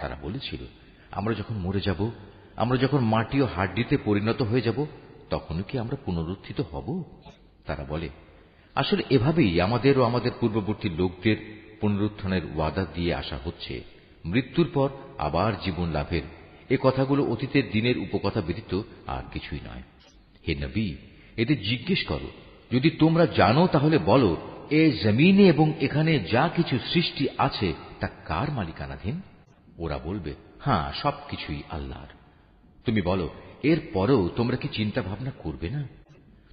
তারা বলেছিল, আমরা যখন মরে যাব, আমরা যখন মাটি ও হাড্ডিতে পরিণত হয়ে যাব, তখনও কি আমরা পুনরুত্থিত হব? তারা বলে, আসলে এভাবেই আমাদের ও আমাদের পূর্ববর্তী লোকদের পুনরুত্থানের ওয়াদা দিয়ে আসা হচ্ছে। মৃত্যুর পর আবার জীবন লাভের। এ কথাগুলো অতীতের দিনের উপকথা ব্যতীত আর কিছুই নয়। হে নবী, এদের জিজ্ঞেস করো। যদি তোমরা জানো, তাহলে বলো, এ জমিনে এবং এখানে যা কিছু সৃষ্টি আছে, তা কার মালিকানাধীন? ওরা বলবে হ্যাঁ সবকিছুই আল্লাহর। তুমি বলো, এর পরেও তোমরা কি চিন্তা ভাবনা করবে না?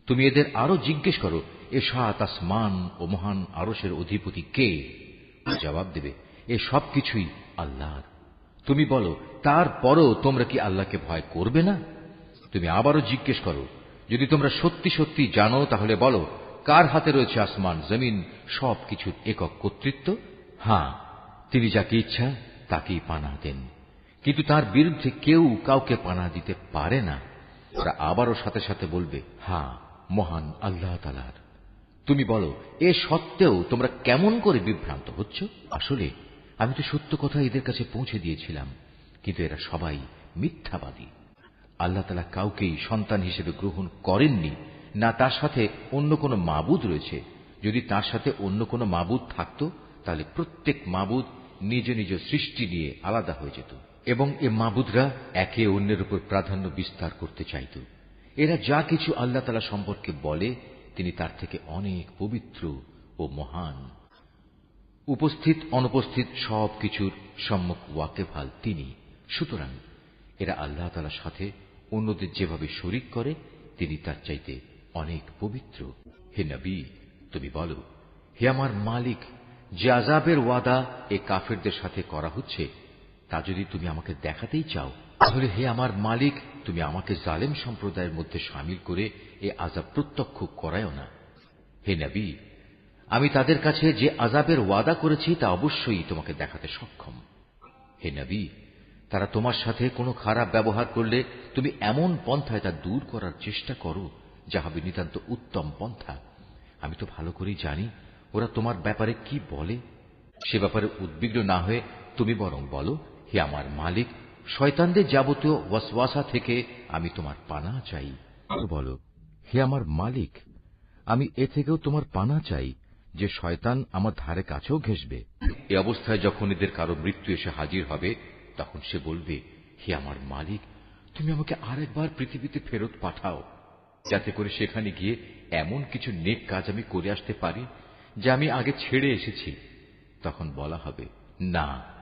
তুমি এদের আরও জিজ্ঞেস করো, এ সাত আসমান ও মহান আরসের অধিপতি কে? জবাব দেবে, এ সব কিছুই আল্লাহর। তুমি বলো তারপরও তোমরা কি আল্লাহকে ভয় করবে না? তুমি আবারও জিজ্ঞেস করো, যদি তোমরা সত্যি সত্যি জানো, তাহলে বলো, কার হাতে রয়েছে আসমান, জমিন সব কিছুর একক কর্তৃত্ব? হ্যাঁ তিনি যাকে ইচ্ছা তাকেই পানা দেন। কিন্তু তার বিরুদ্ধে কেউ কাউকে পানা দিতে পারে না। ওরা আবারও সাথে সাথে বলবে হ্যাঁ মহান আল্লাহ তালার তুমি বলো, এ সত্ত্বেও তোমরা কেমন করে বিভ্রান্ত হচ্ছ? আসলে, আমি তো সত্য কথা এদের কাছে পৌঁছে দিয়েছিলাম, কিন্তু এরা সবাই মিথ্যাবাদী। আল্লাহ তালা কাউকেই সন্তান হিসেবে গ্রহণ করেননি, না তার সাথে অন্য কোনো মাবুদ রয়েছে। যদি তার সাথে অন্য কোনো মাবুদ থাকত, তাহলে প্রত্যেক মাবুদ নিজ নিজ সৃষ্টি নিয়ে আলাদা হয়ে যেত এবং এ মাবুদরা একে অন্যের উপর প্রাধান্য বিস্তার করতে চাইত। এরা যা কিছু আল্লাহ তালা সম্পর্কে বলে, তিনি তার থেকে অনেক পবিত্র ও মহান। উপস্থিত, অনুপস্থিত সব কিছুর সম্মুখ ওয়াকেফাল তিনি। সুতরাং এরা আল্লাহ তালার সাথে অন্যদের যেভাবে শরিক করে, তিনি তার চাইতে অনেক পবিত্র। হে নবী, তুমি বলো, হে আমার মালিক যে আজাবের ওয়াদা এ কাফেরদের সাথে করা হচ্ছে, তা যদি তুমি আমাকে দেখাতেই চাও, তাহলে হে আমার মালিক, তুমি আমাকে জালেম সম্প্রদায়ের মধ্যে সামিল করে এ আজাব প্রত্যক্ষ করায়ও না। হে নবী, আমি তাদের কাছে যে আজাবের ওয়াদা করেছি, তা অবশ্যই তোমাকে দেখাতে সক্ষম। হে নবী, তারা তোমার সাথে কোনো খারাপ ব্যবহার করলে তুমি এমন পন্থায় তা দূর করার চেষ্টা করো যা হবে নিতান্ত উত্তম পন্থা। আমি তো ভালো করেই জানি ওরা তোমার ব্যাপারে কি বলে? সে ব্যাপারে উদ্বিগ্ন না হয়ে তুমি বরং বলো, হে আমার মালিক, শয়তানদের যাবতীয় ওয়াসওয়াসা থেকে আমি তোমার পানা চাই। বলো, হে আমার মালিক, আমি এ থেকেও তোমার পানা চাই যে শয়তান আমার ধারে কাছেও ঘেসবে এ অবস্থায় যখন এদের কারও মৃত্যু এসে হাজির হবে, তখন সে বলবে, হে আমার মালিক, তুমি আমাকে আরেকবার পৃথিবীতে ফেরত পাঠাও, যাতে করে সেখানে গিয়ে এমন কিছু নেক কাজ আমি করে আসতে পারি যা আমি আগে ছেড়ে এসেছি তখন বলা হবে না।